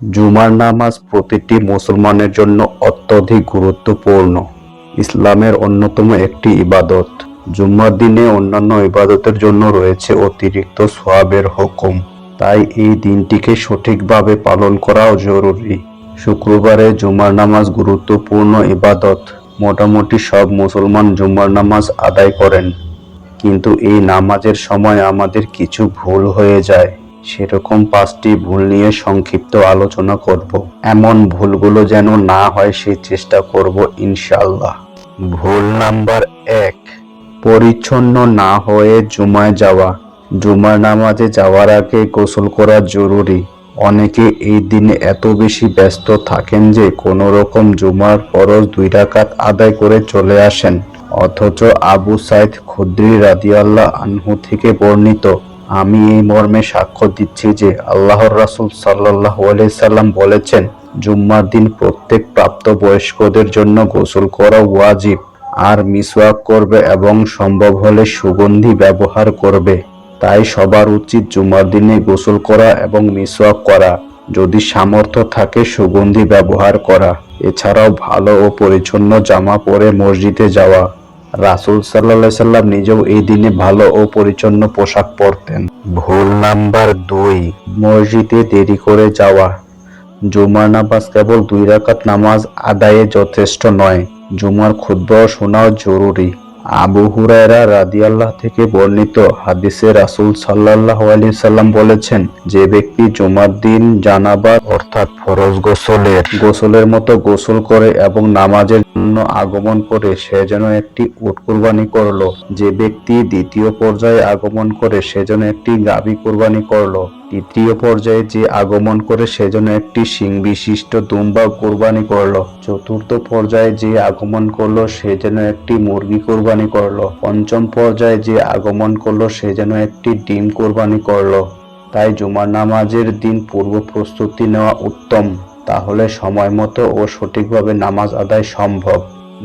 জুমার নামাজ প্রতিটি মুসলমানের জন্য অত্যধিক গুরুত্বপূর্ণ। ইসলামের অন্যতম একটি ইবাদত। জুম্মার দিনে অন্যান্য ইবাদতের জন্য রয়েছে অতিরিক্ত সোয়াবের হুকুম। তাই এই দিনটিকে সঠিকভাবে পালন করাও জরুরি। শুক্রবারে জুমার নামাজ গুরুত্বপূর্ণ ইবাদত। মোটামুটি সব মুসলমান জুমার নামাজ আদায় করেন। কিন্তু এই নামাজের সময় আমাদের কিছু ভুল হয়ে যায়। সেরকম পাঁচটি ভুল নিয়ে সংক্ষিপ্ত আলোচনা করব। এমন ভুলগুলো যেন না হয় সেই চেষ্টা করব ইনশাআল্লাহ। ভুল নাম্বার এক, পরিচ্ছন্ন না হয়ে জুমায় যাওয়া। জুমার নামাজে যাওয়ার আগে গোসল করা জরুরি। অনেকে এই দিনে এত বেশি ব্যস্ত থাকেন যে কোনো রকম জুমার ফরজ দুই রাকাত আদায় করে চলে আসেন। অথচ আবু সাইদ খুদ্রি রাদিয়াল্লাহ আনহু থেকে বর্ণিত আমি এই মর্মে সাক্ষ্য দিচ্ছি যে আল্লাহর রাসূল আলাইহি সাল্লাম বলেছেন, জুম্মার দিন প্রত্যেক প্রাপ্তবয়স্কদের জন্য গোসল করা ওয়াজিব। আর মিসওয়াক করবে এবং সম্ভব হলে সুগন্ধি ব্যবহার করবে। তাই সবার উচিত জুমার দিনে গোসল করা এবং মিসওয়াক করা। যদি সামর্থ্য থাকে সুগন্ধি ব্যবহার করা। এছাড়াও ভালো ও পরিচ্ছন্ন জামা পরে মসজিদে যাওয়া। রাসূল সাল্লাহ সাল্লাম নিজেও এই দিনে ভালো ও পরিচ্ছন্ন পোশাক পরতেন। ভুল নাম্বার দুই, মসজিদে দেরি করে যাওয়া। জুমার নামাজ কেবল দুই রাকাত নামাজ আদায়ে যথেষ্ট নয়, জুমার ক্ষুদ্র শোনাও জরুরি। আবু হুরায়রা রাদিয়াল্লাহ থেকে বর্ণিত হাদিসে রাসূল সাল্লাল্লাহু আলাইহি সাল্লাম বলেছেন, যে ব্যক্তি জুমার দিন জানাবা অর্থাৎ ফরজ গোসলের গোসলের মতো গোসল করে এবং নামাজের জন্য আগমন করে সে যেন একটি উট কুরবানি করল। যে ব্যক্তি দ্বিতীয় পর্যায়ে আগমন করে সে যেন একটি গাভী কুরবানি করল। তৃতীয় পর্যায়ে যে আগমন করে সেজন্য একটি সিং বিশিষ্ট দুম্বা কোরবানি করল। চতুর্থ পর্যায়ে যে আগমন করল, সে যেন একটি মুরগি কোরবানি করল। পঞ্চম পর্যায়ে যে আগমন করল, সে যেন একটি ডিম কোরবানি করল। তাই জুমার নামাজের দিন পূর্ব প্রস্তুতি নেওয়া উত্তম। তাহলে সময় মতো ও সঠিকভাবে নামাজ আদায় সম্ভব।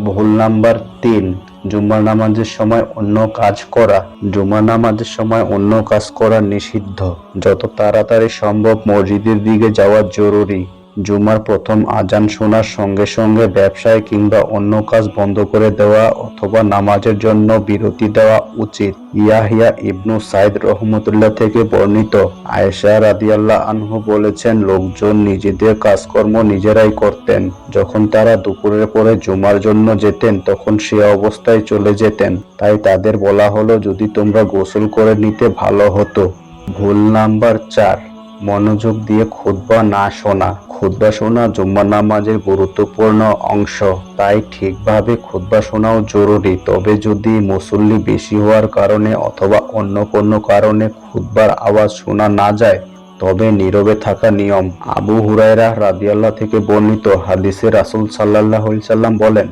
ভুল নাম্বার তিন, জুম্মার নামাজের সময় অন্য কাজ করা। জুম্মার নামাজের সময় অন্য কাজ করা নিষিদ্ধ। যত তাড়াতাড়ি সম্ভব মসজিদের দিকে যাওয়া জরুরি। জুমার প্রথম আজান শোনার সঙ্গে সঙ্গে ব্যবসায় কিংবা অন্য কাজ বন্ধ করে দেওয়া অথবা নামাজের জন্য বিরতি দেওয়া উচিত। ইয়াহিয়া ইবনু সাইদ রহমতুল্লাহ থেকে বর্ণিত। আয়েশা রাদিয়াল্লাহ আনহু বলেছেন, লোকজন নিজেদের কাজকর্ম নিজেরাই করতেন। যখন তারা দুপুরের পরে জুমার জন্য যেতেন, তখন সে অবস্থায় চলে যেতেন। তাই তাদের বলা হলো, যদি তোমরা গোসল করে নিতে ভালো হতো। ভুল নাম্বার চার। মনোযোগ দিয়ে খুতবা না শোনা। খুতবা শোনা জুম্মা নামাজের গুরুত্বপূর্ণ অংশ। তাই ঠিকভাবে খুতবা শোনাও জরুরি। তবে যদি মুসল্লি বেশি হওয়ার কারণে অথবা অন্য কোনো কারণে খুতবার আওয়াজ শোনা না যায়, তবে নীরবে থাকা নিয়ম। আবু হুরায়রা রাদিয়াল্লাহ থেকে বর্ণিত হাদিসে রাসূল আলাইহি সাল্লাম বলেন,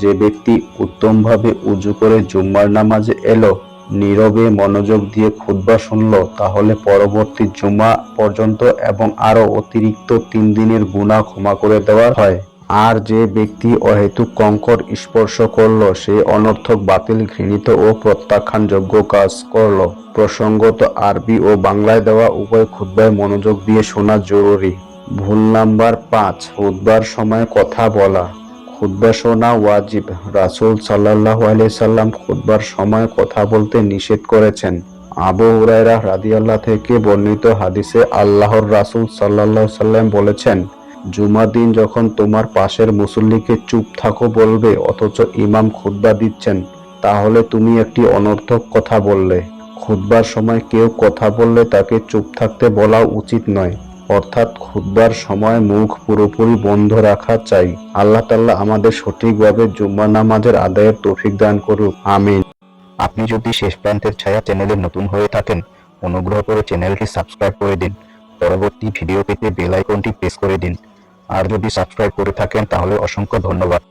যে ব্যক্তি উত্তমভাবে উজু করে জুম্মার নামাজে এলো নীরবে মনোযোগ দিয়ে খুতবা শুনল, তাহলে পরবর্তী জুমা পর্যন্ত এবং আরও অতিরিক্ত তিন দিনের গুনাহ ক্ষমা করে দেওয়া হয়। আর যে ব্যক্তি অহেতুক কঙ্কর স্পর্শ করল, সে অনর্থক বাতিল, ঘৃণিত ও প্রত্যাখ্যানযোগ্য কাজ করল। প্রসঙ্গত, আরবি ও বাংলায় দেওয়া উভয় খুতবায় মনোযোগ দিয়ে শোনা জরুরি। ভুল নাম্বার পাঁচ, খুতবার সময় কথা বলা। খুতবা শোনা ওয়াজিব। রাসূল সাল্লাল্লাহু আলাইহি সাল্লাম খুতবার সময় কথা বলতে নিষেধ করেছেন। আবু হুরায়রা রাদিয়াল্লাহ থেকে বর্ণিত হাদিসে আল্লাহর রাসূল সাল্লাল্লাহু সাল্লাম বলেছেন জুমার দিন যখন তোমার পাশের মুসল্লিকে চুপ থাকো বলবে, অথচ ইমাম খুতবা দিচ্ছেন, তাহলে তুমি একটি অনর্থক কথা বললে। খুতবার সময় কেউ কথা বললে তাকে চুপ থাকতে বলা উচিত নয়। অর্থাৎ খুদ্বার সময় মুখ পুরোপুরি বন্ধ রাখা চাই। আল্লাহ তাল্লাহ আমাদের সঠিকভাবে জুম্মা নামাজের আদায়ের তৌফিক দান করুক, আমিন। আপনি যদি শেষ প্রান্তের ছায়া চ্যানেলে নতুন হয়ে থাকেন, অনুগ্রহ করে চ্যানেলটি সাবস্ক্রাইব করে দিন। পরবর্তী ভিডিও পেতে বেল আইকনটি প্রেস করে দিন। আর যদি সাবস্ক্রাইব করে থাকেন, তাহলে অসংখ্য ধন্যবাদ।